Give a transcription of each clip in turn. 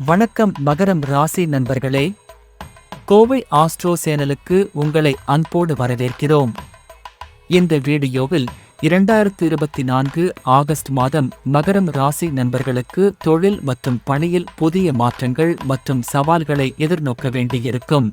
வணக்கம் மகரம் ராசி நண்பர்களே. கோவை ஆஸ்ட்ரோ சேனலுக்கு உங்களை அன்போடு வரவேற்கிறோம். இந்த வீடியோவில் இரண்டாயிரத்து இருபத்தி நான்கு ஆகஸ்ட் மாதம் மகரம் ராசி நண்பர்களுக்கு தொழில் மற்றும் பணியில் புதிய மாற்றங்கள் மற்றும் சவால்களை எதிர்நோக்க வேண்டியிருக்கும்.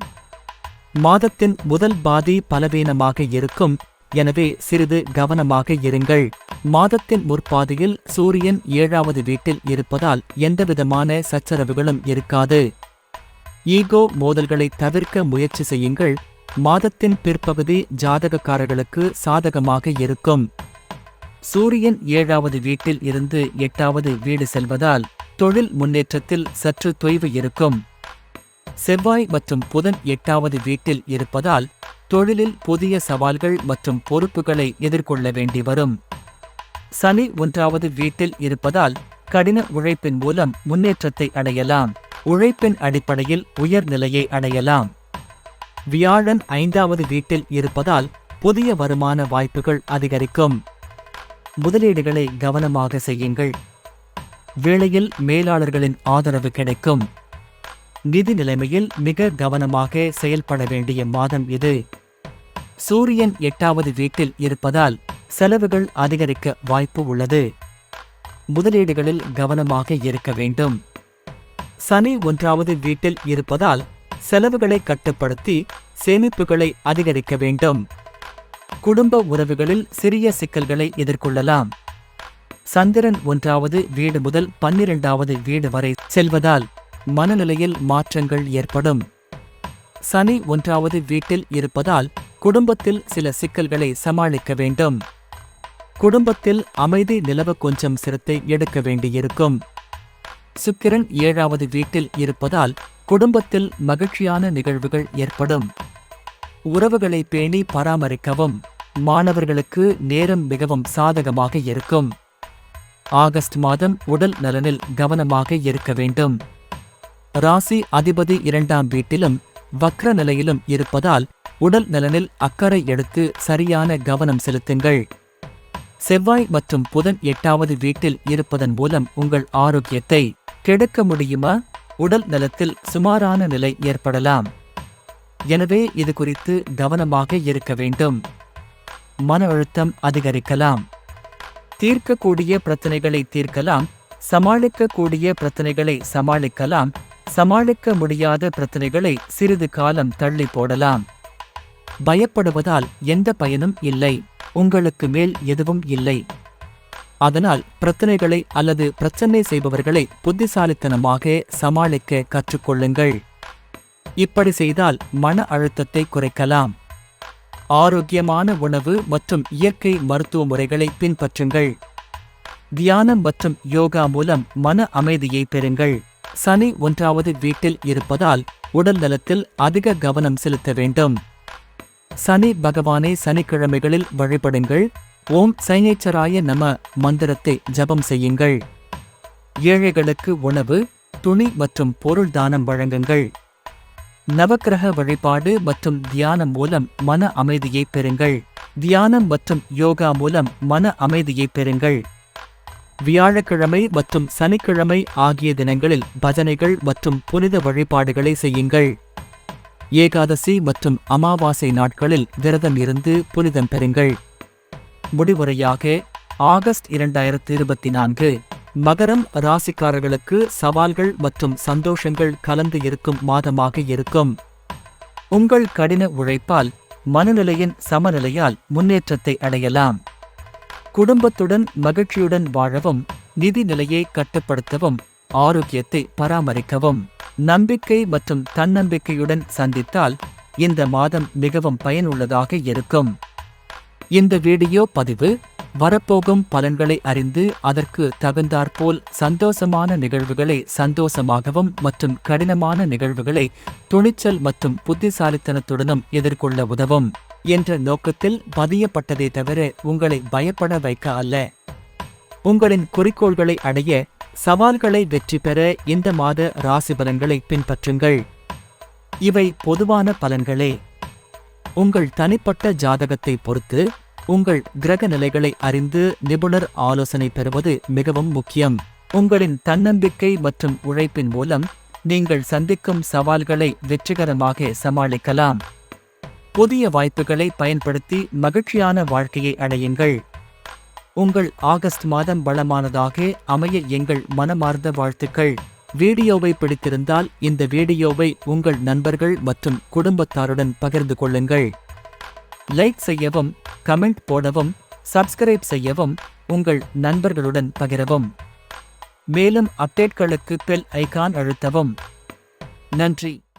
மாதத்தின் முதல் பாதி பலவீனமாக இருக்கும். எனவே சிறிது கவனமாக இருங்கள். மாதத்தின் முற்பாதியில் சூரியன் ஏழாவது வீட்டில் இருப்பதால் எந்தவிதமான சச்சரவுகளும் இருக்காது. ஈகோ மோதல்களை தவிர்க்க முயற்சி செய்யுங்கள். மாதத்தின் பிற்பகுதி ஜாதகக்காரர்களுக்கு சாதகமாக இருக்கும். சூரியன் ஏழாவது வீட்டில் இருந்து எட்டாவது வீடு செல்வதால் தொழில் முன்னேற்றத்தில் சற்று தொய்வு இருக்கும். செவ்வாய் மற்றும் புதன் எட்டாவது வீட்டில் இருப்பதால் தொழிலில் புதிய சவால்கள் மற்றும் பொறுப்புகளை எதிர்கொள்ள வேண்டி வரும் சனி ஒன்றாவது வீட்டில் இருப்பதால் கடின உழைப்பின் மூலம் முன்னேற்றத்தை அடையலாம். உழைப்பின் அடிப்படையில் உயர்நிலையை அடையலாம். வியாழன் ஐந்தாவது வீட்டில் இருப்பதால் புதிய வருமான வாய்ப்புகள் அதிகரிக்கும். முதலீடுகளை கவனமாக செய்யுங்கள். வேளையில் மேலாளர்களின் ஆதரவு கிடைக்கும். நிதி நிலைமையில் மிக கவனமாக செயல்பட வேண்டிய மாதம் இது. சூரியன் எட்டாவது வீட்டில் இருப்பதால் செலவுகள் அதிகரிக்க வாய்ப்பு உள்ளது. முதலீடுகளில் கவனமாக இருக்க வேண்டும். சனி ஒன்றாவது வீட்டில் இருப்பதால் செலவுகளை கட்டுப்படுத்தி சேமிப்புகளை அதிகரிக்க வேண்டும். குடும்ப உறவுகளில் சிறிய சிக்கல்களை எதிர்கொள்ளலாம். சந்திரன் ஒன்றாவது வீடு முதல் பன்னிரண்டாவது வீடு வரை செல்வதால் மனநிலையில் மாற்றங்கள் ஏற்படும். சனி ஒன்றாவது வீட்டில் இருப்பதால் குடும்பத்தில் சில சிக்கல்களை சமாளிக்க வேண்டும். குடும்பத்தில் அமைதி நிலவ கொஞ்சம் சிரத்தை எடுக்க வேண்டியிருக்கும். சுக்கிரன் ஏழாவது வீட்டில் இருப்பதால் குடும்பத்தில் மகிழ்ச்சியான நிகழ்வுகள் ஏற்படும். உறவுகளை பேணி பராமரிக்கவும் மாணவர்களுக்கு நேரம் மிகவும் சாதகமாக இருக்கும். ஆகஸ்ட் மாதம் உடல் நலனில் கவனமாக இருக்க வேண்டும். ராசி அதிபதி இரண்டாம் வீட்டிலும் வக்ர நிலையிலும் இருப்பதால் உடல் நலனில் அக்கறை எடுத்து சரியான கவனம் செலுத்துங்கள். செவ்வாய் மற்றும் புதன் எட்டாவது வீட்டில் இருப்பதன் மூலம் உங்கள் ஆரோக்கியத்தை கெடுக்க முடியுமா? உடல் நலத்தில் சுமாரான நிலை ஏற்படலாம். எனவே இது குறித்து கவனமாக இருக்க வேண்டும். மன அழுத்தம் அதிகரிக்கலாம். தீர்க்கக்கூடிய பிரச்சனைகளை தீர்க்கலாம். சமாளிக்கக்கூடிய பிரச்சனைகளை சமாளிக்கலாம். சமாளிக்க முடியாத பிரச்சனைகளை சிறிது காலம் தள்ளி போடலாம். பயப்படுவதால் எந்த பயனும் இல்லை. உங்களுக்கு மேல் எதுவும் இல்லை. அதனால் பிரச்சனைகளை அல்லது பிரச்சனை செய்பவர்களை புத்திசாலித்தனமாக சமாளிக்க கற்றுக்கொள்ளுங்கள். இப்படி செய்தால் மன அழுத்தத்தை குறைக்கலாம். ஆரோக்கியமான உணவு மற்றும் இயற்கை மருத்துவ முறைகளை பின்பற்றுங்கள். தியானம் மற்றும் யோகா மூலம் மன அமைதியை பெறுங்கள். சனி ஒன்றாவது வீட்டில் இருப்பதால் உடல் நலத்தில் அதிக கவனம் செலுத்த வேண்டும். சனி பகவானை சனிக்கிழமைகளில் வழிபடுங்கள். ஓம் சைனேச்சராய நம மந்திரத்தை ஜபம் செய்யுங்கள். ஏழைகளுக்கு உணவு துணி மற்றும் பொருள் தானம் வழங்குங்கள். நவக்கிரக வழிபாடு மற்றும் தியானம் மூலம் மன அமைதியை பெறுங்கள். தியானம் மற்றும் யோகா மூலம் மன அமைதியை பெறுங்கள். வியாழக்கிழமை மற்றும் சனிக்கிழமை ஆகிய தினங்களில் பஜனைகள் மற்றும் புனித வழிபாடுகளை செய்யுங்கள். ஏகாதசி மற்றும் அமாவாசை நாட்களில் விரதம் இருந்து புனிதம் பெறுங்கள். முடிவுரையாக ஆகஸ்ட் இரண்டாயிரத்தி இருபத்தி நான்கு மகரம் ராசிக்காரர்களுக்கு சவால்கள் மற்றும் சந்தோஷங்கள் கலந்து இருக்கும் மாதமாக இருக்கும். உங்கள் கடின உழைப்பால் மனநிலையின் சமநிலையால் முன்னேற்றத்தை அடையலாம். குடும்பத்துடன் மகிழ்ச்சியுடன் வாழவும் நிதி நிலையை கட்டுப்படுத்தவும் ஆரோக்கியத்தை பராமரிக்கவும். நம்பிக்கை மற்றும் தன்னம்பிக்கையுடன் சந்தித்தால் இந்த மாதம் மிகவும் பயனுள்ளதாக இருக்கும். இந்த வீடியோ பதிவு வரப்போகும் பலன்களை அறிந்து அதற்கு தகுந்தாற்போல் சந்தோஷமான நிகழ்வுகளை சந்தோஷமாகவும் மற்றும் கடினமான நிகழ்வுகளை துணிச்சல் மற்றும் புத்திசாலித்தனத்துடனும் எதிர்கொள்ள உதவும் என்ற நோக்கத்தில் பதியப்பட்டதே தவிர உங்களை பயப்பட வைக்க அல்ல. உங்களின் குறிக்கோள்களை அடைய சவால்களை வெற்றி பெற இந்த மாத ராசி பலன்களை பின்பற்றுங்கள். இவை பொதுவான பலன்களே. உங்கள் தனிப்பட்ட ஜாதகத்தை பொறுத்து உங்கள் கிரக நிலைகளை அறிந்து நிபுணர் ஆலோசனை பெறுவது மிகவும் முக்கியம். உங்களின் தன்னம்பிக்கை மற்றும் உழைப்பின் மூலம் நீங்கள் சந்திக்கும் சவால்களை வெற்றிகரமாக சமாளிக்கலாம். புதிய வாய்ப்புகளை பயன்படுத்தி மகிழ்ச்சியான வாழ்க்கையை அடையுங்கள். உங்கள் ஆகஸ்ட் மாதம் வளமானதாக அமைய எங்கள் மனமார்ந்த வாழ்த்துக்கள். வீடியோவை பிடித்திருந்தால் இந்த வீடியோவை உங்கள் நண்பர்கள் மற்றும் குடும்பத்தாருடன் பகிர்ந்து கொள்ளுங்கள். லைக் செய்யவும் கமெண்ட் போடவும் சப்ஸ்கிரைப் செய்யவும் உங்கள் நண்பர்களுடன் பகிரவும். மேலும் அப்டேட்களுக்கு பெல் ஐகான் அழுத்தவும். நன்றி.